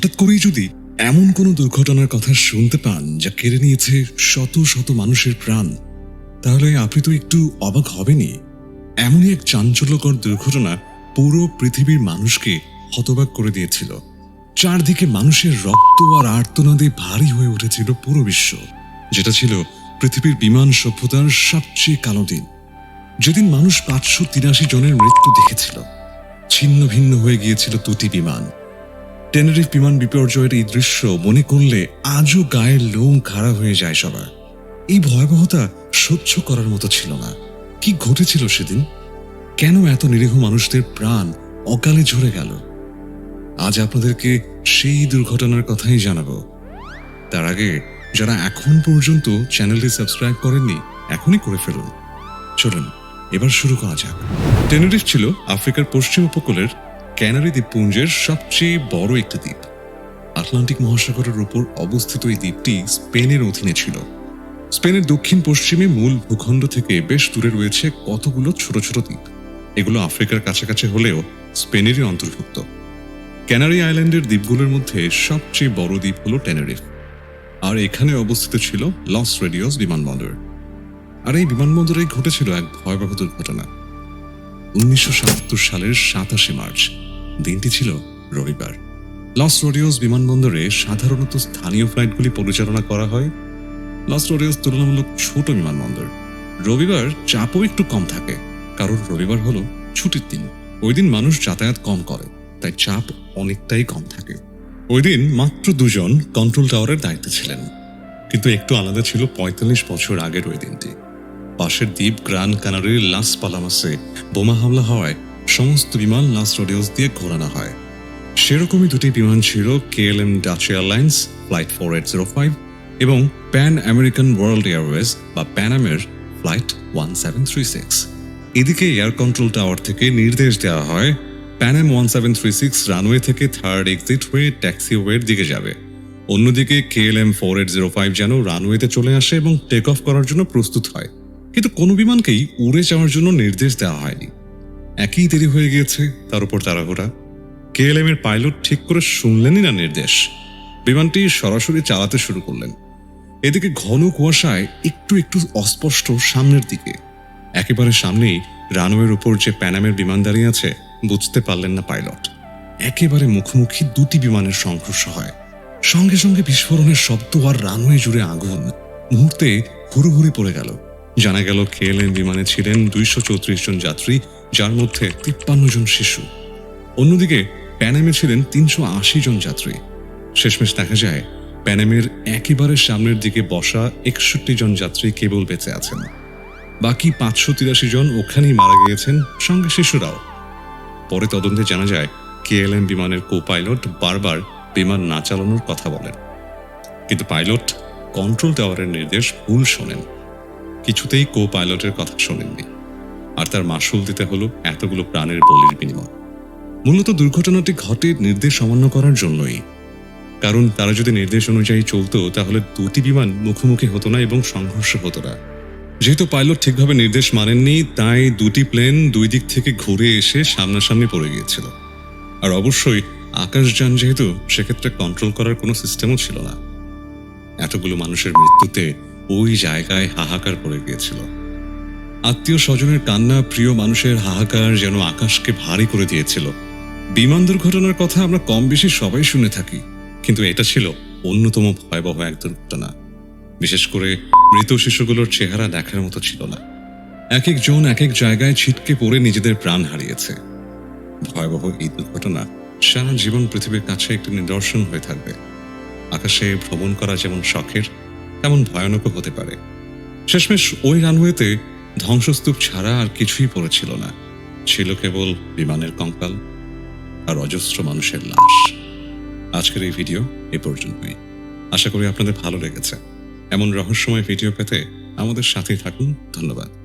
হঠাৎ করেই যদি এমন কোনো দুর্ঘটনার কথা শুনতে পান যা কেড়ে নিয়েছে শত শত মানুষের প্রাণ, তাহলে আপনি তো একটু অবাক হবেনই। এমনই এক চাঞ্চল্যকর দুর্ঘটনা পুরো পৃথিবীর মানুষকে হতবাক করে দিয়েছিল। চারদিকে মানুষের রক্ত আর আর্তনাদে ভারী হয়ে উঠেছিল পুরো বিশ্ব, যেটা ছিল পৃথিবীর বিমান সভ্যতার সবচেয়ে কালো দিন। যেদিন মানুষ পাঁচশো তিরাশি জনের মৃত্যু দেখেছিল, ছিন্ন ভিন্ন হয়ে গিয়েছিল দুটি বিমান। টেনারিফ বিমান বিপর্যয়ের এই দৃশ্য মনে করলে আজও গায়ের লোম খাড়া হয়ে যায় সবার। এই ভয়াবহতা সহ্য করার মতো ছিল না। কি ঘটেছিল সেদিন? কেন এত নিরীহ মানুষদের প্রাণ অকালে ঝরে গেল? আজ আপনাদেরকে সেই দুর্ঘটনার কথাই জানাব। তার আগে যারা এখন পর্যন্ত চ্যানেলটি সাবস্ক্রাইব করেননি, এখনই করে ফেলুন। চলুন, এবার শুরু করা যাক। টেনেরিফ ছিল আফ্রিকার পশ্চিম উপকূলের ক্যানারি দ্বীপপুঞ্জের সবচেয়ে বড় একটি দ্বীপ। আটলান্টিক মহাসাগরের উপর অবস্থিত এই দ্বীপটি স্পেনের অধীনে ছিল। স্পেনের দক্ষিণ পশ্চিমে মূল ভূখণ্ড থেকে বেশ দূরে রয়েছে কতগুলো ছোট ছোট দ্বীপ। এগুলো আফ্রিকার কাছাকাছি হলেও স্পেনেরই অন্তর্ভুক্ত। ক্যানারি আইল্যান্ডের দ্বীপগুলোর মধ্যে সবচেয়ে বড় দ্বীপ হল টেনারিফ। আর এখানে অবস্থিত ছিল লস রেডিওস বিমানবন্দর। আর এই বিমানবন্দরে ঘটেছিল এক ভয়াবহ দুর্ঘটনা। উনিশশো সাতাত্তর সালের সাতাশে মার্চ দিনটি ছিল রবিবার। লস রোডিওস বিমানবন্দরে সাধারণত স্থানীয় ফ্লাইটগুলি পরিচালনা করা হয়। লস রোডিওস তুলনামূলক ছোট বিমানবন্দর। রবিবার চাপও একটু কম থাকে, কারণ রবিবার হলো ছুটির দিন। ওই দিন মানুষ যাতায়াত কম করে, তাই চাপ অনেকটাই কম থাকে। ওই দিন মাত্র দুজন কন্ট্রোল টাওয়ারের দায়িত্বে ছিলেন। কিন্তু একটু আলাদা ছিল পঁয়তাল্লিশ বছর আগের ওই দিনটি। পাশের দ্বীপ গ্রান কানারির লাস পালামাসে বোমা হামলা হওয়ায় সমস্ত বিমান লাস রোডিওস দিয়ে ঘোরানো হয়। সেরকমই দুটি বিমান ছিল KLM Dutch airlines, flight four eight zero five এবং প্যান আমেরিকান ওয়ার্ল্ড এয়ারওয়েজ বা প্যানামের flight one seven three six. এদিকে এয়ার কন্ট্রোল টাওয়ার থেকে নির্দেশ দেওয়া হয় Pan Am one seven three six runway থেকে থার্ড এক্সিট হয়ে ট্যাক্সিওয়ের দিকে যাবে। অন্যদিকে KLM four eight zero five যেন রানওয়েতে চলে আসে এবং টেক অফ করার জন্য প্রস্তুত হয়। কিন্তু কোনো বিমানকেই উড়ে যাওয়ার জন্য নির্দেশ দেওয়া হয়নি। একই দেরি হয়ে গিয়েছে। তার উপর তাড়াহুড়া। কেএলএম এর পাইলট ঠিক করে শুনলেনই না নির্দেশ। বিমানটি সরাসরি চালাতে শুরু করলেন। এদিকে ঘন কুয়াশায় একটু একটু অস্পষ্ট সামনের দিকে। একেবারে সামনেই রানওয়ের উপর যে প্যানামের বিমান দাঁড়িয়ে আছে, বুঝতে পারলেন না পাইলট। একেবারে মুখোমুখি দুটি বিমানের সংঘর্ষ হয়। সঙ্গে সঙ্গে বিস্ফোরণের শব্দ আর রানওয়ে জুড়ে আগুন। মুহূর্তে হুড়ুহুড়ি পড়ে গেল। জানা গেল কেএলএম বিমানে ছিলেন দুইশো চৌত্রিশ জন যাত্রী, যার মধ্যে তিপ্পান্ন জন শিশু। অন্যদিকে প্যানামে ছিলেন তিনশো আশি জন যাত্রী। শেষমেশ দেখা যায়, প্যানামের একেবারে সামনের দিকে বসা একষট্টি জন যাত্রী কেবল বেঁচে আছেন। বাকি পাঁচশো তিরাশি জন ওখানেই মারা গিয়েছেন, সঙ্গে শিশুরাও। পরে তদন্তে জানা যায় কেএলএম বিমানের কো পাইলট বারবার বিমান না চালানোর কথা বলেন। কিন্তু পাইলট কন্ট্রোল টাওয়ারের নির্দেশ ভুল শোনেন। কিছুতেই কো পাইলটের কথা শোনেননি। আর তার মাসুল দিতে হলো এতগুলো প্রাণের বলির বিনিময়। মূলত দুর্ঘটনাটি ঘটে নির্দেশ অমান্য করার জন্যই। কারণ তারা যদি নির্দেশ অনুযায়ী চলতো, তাহলে দুটি বিমান মুখোমুখি হতো না এবং সংঘর্ষ হতো না। যেহেতু পাইলট ঠিকভাবে নির্দেশ মানেননি, তাই দুটি প্লেন দুই দিক থেকে ঘুরে এসে সামনাসামনি পড়ে গিয়েছিল। আর অবশ্যই আকাশযান যেহেতু, সেক্ষেত্রে কন্ট্রোল করার কোনো সিস্টেমও ছিল না। এতগুলো মানুষের মৃত্যুতে ওই জায়গায় হাহাকার পড়ে গিয়েছিল। আত্মীয় স্বজনের কান্না প্রিয় মানুষের হাহাকার যেন আকাশকে ভারী করে দিয়েছিল। বিমান দুর্ঘটনার কথা আমরা কম বেশি সবাই শুনে থাকি, কিন্তু এটা ছিল অন্যতম ভয়াবহ এক দুর্ঘটনা। বিশেষ করে মৃত শিশুগুলোর চেহারা দেখার মতো ছিল না। এক একজন এক এক জায়গায় ছিটকে পড়ে নিজেদের প্রাণ হারিয়েছে। ভয়াবহ এই দুর্ঘটনা সারা জীবন পৃথিবীর কাছে একটি নিদর্শন হয়ে থাকবে। আকাশে ভ্রমণ করা যেমন শখের তেমন ভয়ানকও হতে পারে। শেষমেশ ওই রানওয়েতে ধ্বংসস্তূপ ছাড়া আর কিছুই পড়েছিল না। ছিল কেবল বিমানের কঙ্কাল আর অজস্র মানুষের লাশ। আজকের এই ভিডিও এ পর্যন্তই। আশা করি আপনাদের ভালো লেগেছে। এমন রহস্যময় ভিডিও পেতে আমাদের সাথেই থাকুন। ধন্যবাদ।